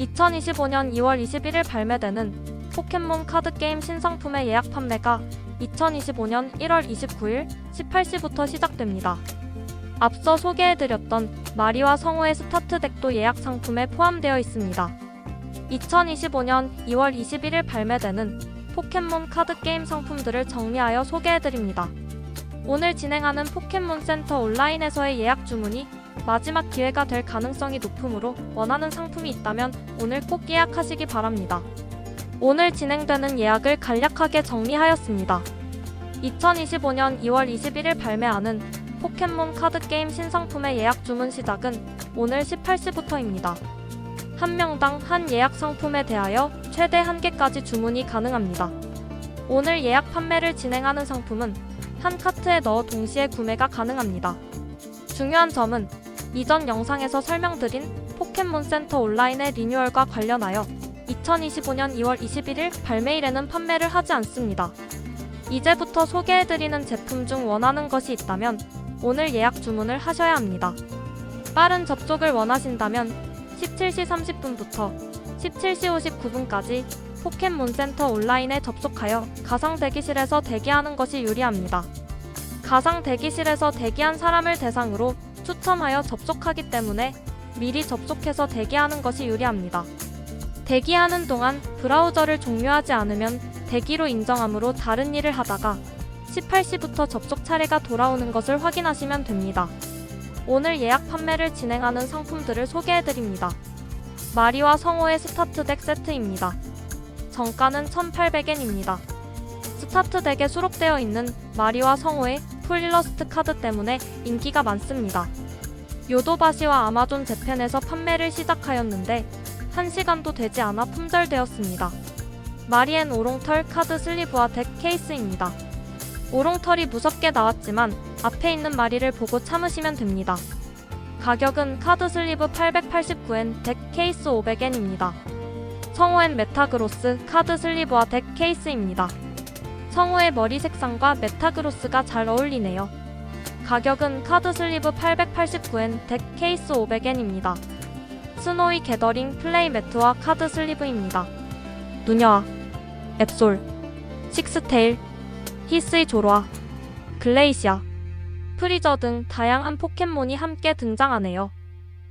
2025년 2월 21일 발매되는 포켓몬 카드 게임 신상품의 예약 판매가 2025년 1월 29일 18시부터 시작됩니다. 앞서 소개해드렸던 마리와 성우의 스타트 덱도 예약 상품에 포함되어 있습니다. 2025년 2월 21일 발매되는 포켓몬 카드 게임 상품들을 정리하여 소개해드립니다. 오늘 진행하는 포켓몬 센터 온라인에서의 예약 주문이 마지막 기회가 될 가능성이 높으므로 원하는 상품이 있다면 오늘 꼭 예약하시기 바랍니다. 오늘 진행되는 예약을 간략하게 정리하였습니다. 2025년 2월 21일 발매하는 포켓몬 카드 게임 신상품의 예약 주문 시작은 오늘 18시부터입니다. 한 명당 한 예약 상품에 대하여 최대 1개까지 주문이 가능합니다. 오늘 예약 판매를 진행하는 상품은 한 카트에 넣어 동시에 구매가 가능합니다. 중요한 점은 이전 영상에서 설명드린 포켓몬 센터 온라인의 리뉴얼과 관련하여 2025년 2월 21일 발매일에는 판매를 하지 않습니다. 이제부터 소개해드리는 제품 중 원하는 것이 있다면 오늘 예약 주문을 하셔야 합니다. 빠른 접속을 원하신다면 17시 30분부터 17시 59분까지 포켓몬 센터 온라인에 접속하여 가상 대기실에서 대기하는 것이 유리합니다. 가상 대기실에서 대기한 사람을 대상으로 추첨하여 접속하기 때문에 미리 접속해서 대기하는 것이 유리합니다. 대기하는 동안 브라우저를 종료하지 않으면 대기로 인정함으로 다른 일을 하다가 18시부터 접속 차례가 돌아오는 것을 확인하시면 됩니다. 오늘 예약 판매를 진행하는 상품들을 소개해드립니다. 마리와 성호의 스타트 덱 세트입니다. 정가는 1,800엔입니다. 스타트 덱에 수록되어 있는 마리와 성호의 풀 일러스트 카드 때문에 인기가 많습니다. 요도바시와 아마존 재팬에서 판매를 시작하였는데 1시간도 되지 않아 품절되었습니다. 마리엔 오롱털 카드 슬리브와 덱 케이스입니다. 오롱털이 무섭게 나왔지만 앞에 있는 마리를 보고 참으시면 됩니다. 가격은 카드 슬리브 889엔, 덱 케이스 500엔입니다. 성우엔 메타그로스 카드 슬리브와 덱 케이스입니다. 성우의 머리 색상과 메타그로스가 잘 어울리네요. 가격은 카드 슬리브 889엔, 덱 케이스 500엔입니다. 스노이 게더링 플레이 매트와 카드 슬리브입니다. 누녀와 앱솔, 식스테일, 히스의 조로아, 글레이시아, 프리저 등 다양한 포켓몬이 함께 등장하네요.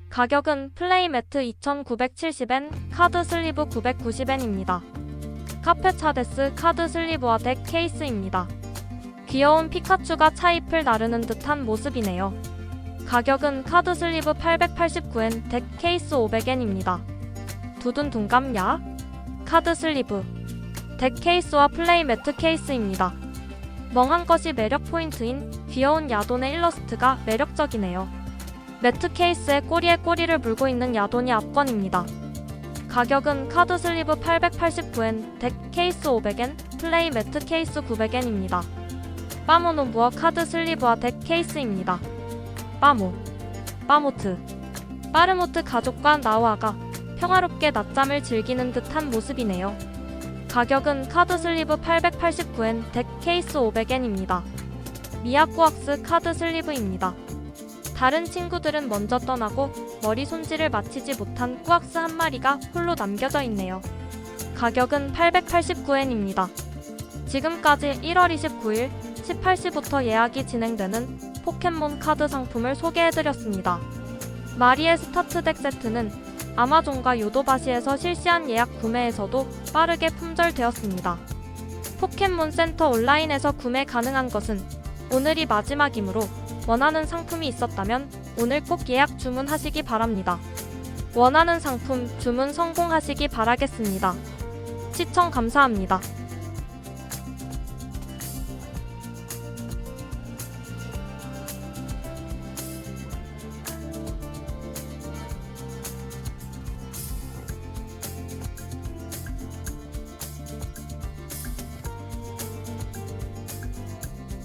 가격은 플레이 매트 2,970엔, 카드 슬리브 990엔입니다. 카페차데스 카드 슬리브와 덱 케이스입니다. 귀여운 피카츄가 차잎을 나르는 듯한 모습이네요. 가격은 카드 슬리브 889엔, 덱 케이스 500엔입니다. 두둔 둔감 야? 카드 슬리브, 덱 케이스와 플레이 매트 케이스입니다. 멍한 것이 매력 포인트인 귀여운 야돈의 일러스트가 매력적이네요. 매트 케이스에 꼬리에 꼬리를 물고 있는 야돈이 압권입니다. 가격은 카드 슬리브 889엔, 덱 케이스 500엔, 플레이 매트 케이스 900엔입니다. 빠모노부어 카드 슬리브와 덱 케이스입니다. 빠모, 빠모트, 빠르모트 가족과 나우아가 평화롭게 낮잠을 즐기는 듯한 모습이네요. 가격은 카드 슬리브 889엔, 덱 케이스 500엔입니다. 미야코악스 카드 슬리브입니다. 다른 친구들은 먼저 떠나고 머리 손질을 마치지 못한 꾸악스 한 마리가 홀로 남겨져 있네요. 가격은 889엔입니다. 지금까지 1월 29일 18시부터 예약이 진행되는 포켓몬 카드 상품을 소개해드렸습니다. 마리의 스타트 덱 세트는 아마존과 요도바시에서 실시한 예약 구매에서도 빠르게 품절되었습니다. 포켓몬 센터 온라인에서 구매 가능한 것은 오늘이 마지막이므로 원하는 상품이 있었다면 오늘 꼭 예약 주문하시기 바랍니다. 원하는 상품 주문 성공하시기 바라겠습니다. 시청 감사합니다.